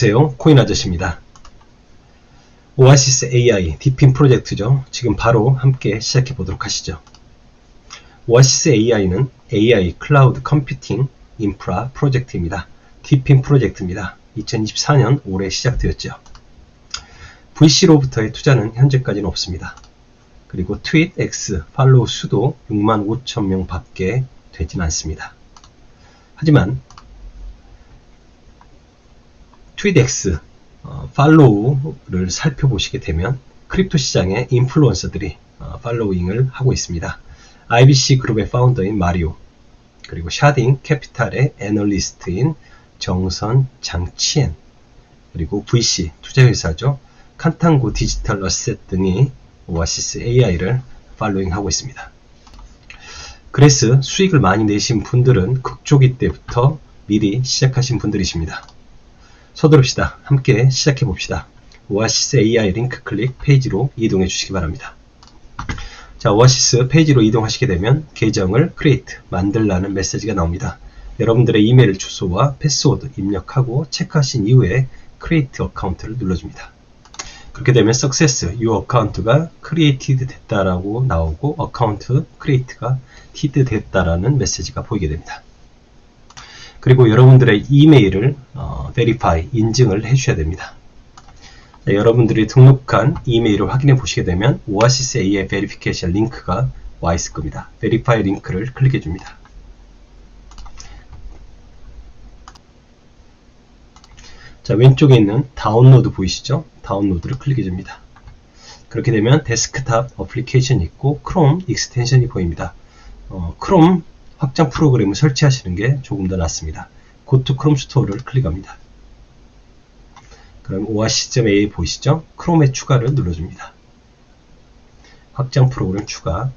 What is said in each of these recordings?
안녕하세요. 코인 아저씨입니다. 오아시스 AI 디핀 프로젝트죠. 지금 바로 함께 시작해 보도록 하시죠. 오아시스 AI는 AI 클라우드 컴퓨팅 인프라 프로젝트입니다. 디핀 프로젝트입니다. 2024년 올해 시작되었죠. VC로부터의 투자는 현재까지는 없습니다. 그리고 트윗 X 팔로우 수도 6만 5천 명 밖에 되진 않습니다. 하지만 트윗X 어, 팔로우를 살펴보시게 되면 크립토 시장의 인플루언서들이 어, 팔로잉을 하고 있습니다. IBC 그룹의 파운더인 마리오 그리고 샤딩 캐피탈의 애널리스트인 정선 장치엔 그리고 VC 투자회사죠. 칸탄고 디지털 어셋 등이 오아시스 AI를 팔로잉하고 있습니다. 그래서 수익을 많이 내신 분들은 극초기 때부터 미리 시작하신 분들이십니다. 서두릅시다. 함께 시작해 봅시다. 오아시스 AI 링크 클릭 페이지로 이동해 주시기 바랍니다. 자, 오아시스 페이지로 이동하시게 되면 계정을 create, 만들라는 메시지가 나옵니다. 여러분들의 이메일 주소와 패스워드 입력하고 체크하신 이후에 create 어카운트를 눌러줍니다. 그렇게 되면 success, 이 어카운트가 created 됐다라고 나오고 어카운트 create가 hid 됐다라는 메시지가 보이게 됩니다. 그리고 여러분들의 이메일을 어, verify, 인증을 해주셔야 됩니다. 자, 여러분들이 등록한 이메일을 확인해 보시게 되면 오아시스 AI 베리피케이션 링크가 와 있을 겁니다. verify 링크를 클릭해 줍니다. 자, 왼쪽에 있는 다운로드 보이시죠? 다운로드를 클릭해 줍니다. 그렇게 되면 데스크탑 어플리케이션이 있고 크롬 익스텐션이 보입니다. 어, 크롬 확장 프로그램을 설치하시는 게 조금 더 낫습니다. 고토 크롬 스토어를 클릭합니다. 그럼 오아시스.a 보이시죠? 크롬의 추가를 눌러줍니다. 확장 프로그램 추가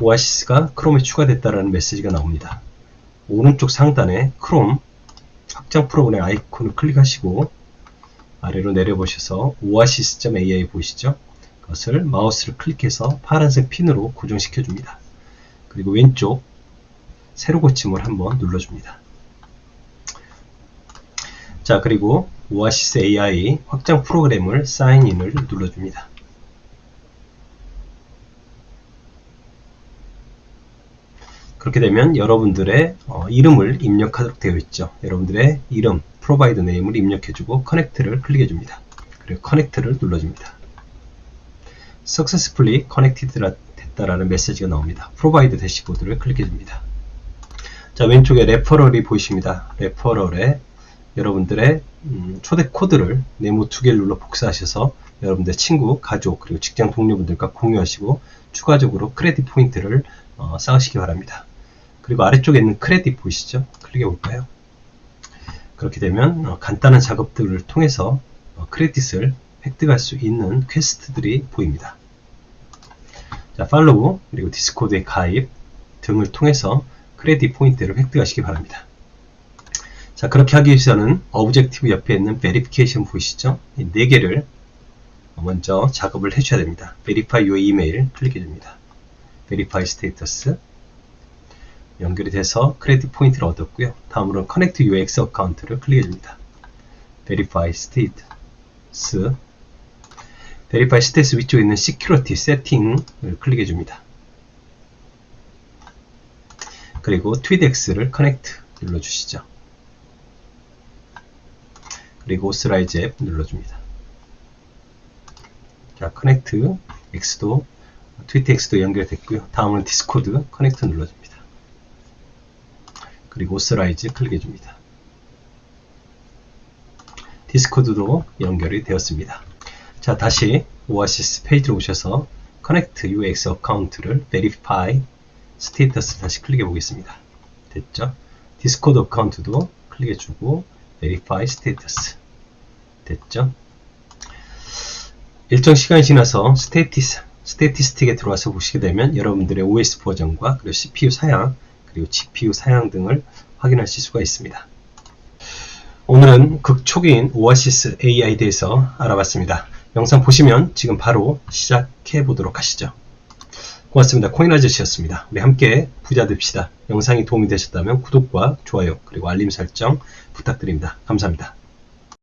오아시스가 크롬에 추가됐다는 메시지가 나옵니다. 오른쪽 상단에 크롬 확장 프로그램 아이콘을 클릭하시고 아래로 내려보셔서 oasis.ai 보이시죠? 그것을 마우스를 클릭해서 파란색 핀으로 고정시켜 줍니다. 그리고 왼쪽 새로 고침을 한번 눌러줍니다. 자 그리고 오아시스 AI 확장 프로그램을 사인인을 눌러줍니다. 그렇게 되면 여러분들의 어, 이름을 입력하도록 되어 있죠. 여러분들의 이름, 프로바이더 네임을 입력해주고 커넥트를 클릭해줍니다. 그리고 커넥트를 눌러줍니다. Successfully connected 됐다라는 메시지가 나옵니다. 프로바이더 대시보드를 클릭해 줍니다. 자 왼쪽에 레퍼럴이 보이십니다. 레퍼럴에 여러분들의 음, 초대 코드를 네모 두 개를 눌러 복사하셔서 여러분들의 친구, 가족, 그리고 직장 동료분들과 공유하시고 추가적으로 크레딧 포인트를 어, 쌓으시기 바랍니다. 그리고 아래쪽에 있는 크레딧 보이시죠? 클릭해 볼까요? 그렇게 되면 어, 간단한 작업들을 통해서 어, 크레딧을 획득할 수 있는 퀘스트들이 보입니다. 자, 팔로우 그리고 디스코드의 가입 등을 통해서 크레딧 포인트를 획득하시기 바랍니다. 자, 그렇게 하기 위해서는 오브젝티브 옆에 있는 베리피케이션 보이시죠? 이 네 개를 먼저 작업을 해줘야 됩니다. Verify your email 클릭해 줍니다. Verify status 연결이 돼서 크레딧 포인트를 얻었고요. 다음으로는 Connect UX 어카운트를 클릭해 줍니다. Verify status Verify status 위쪽에 있는 Security Setting을 클릭해 줍니다. 그리고 TweetX를 Connect 눌러주시죠. 그리고 Authorize App 눌러줍니다. 자, Connect X도 TweetX도 연결됐고요. 다음은 디스코드 커넥트 눌러줍니다. 그리고 Authorize 클릭해 줍니다. 디스코드도 연결이 되었습니다. 자, 다시 오아시스 페이지로 오셔서 Connect UX 어카운트를 Verify 스테이터스 다시 클릭해 보겠습니다. 됐죠? 디스코드 어카운트도 클릭해 주고 Verify 스테이터스 됐죠? 일정 시간이 지나서 스테이티스, 스테이티스틱에 들어와서 보시게 되면 여러분들의 OS 버전과 그리고 CPU 사양, 그리고 GPU 사양 등을 확인하실 수가 있습니다. 오늘은 극초기인 오아시스 AI에 대해서 알아봤습니다. 영상 보시면 지금 바로 시작해 보도록 하시죠. 고맙습니다. 코인 아저씨였습니다. 우리 함께 부자 됩시다. 영상이 도움이 되셨다면 구독과 좋아요 그리고 알림 설정 부탁드립니다. 감사합니다.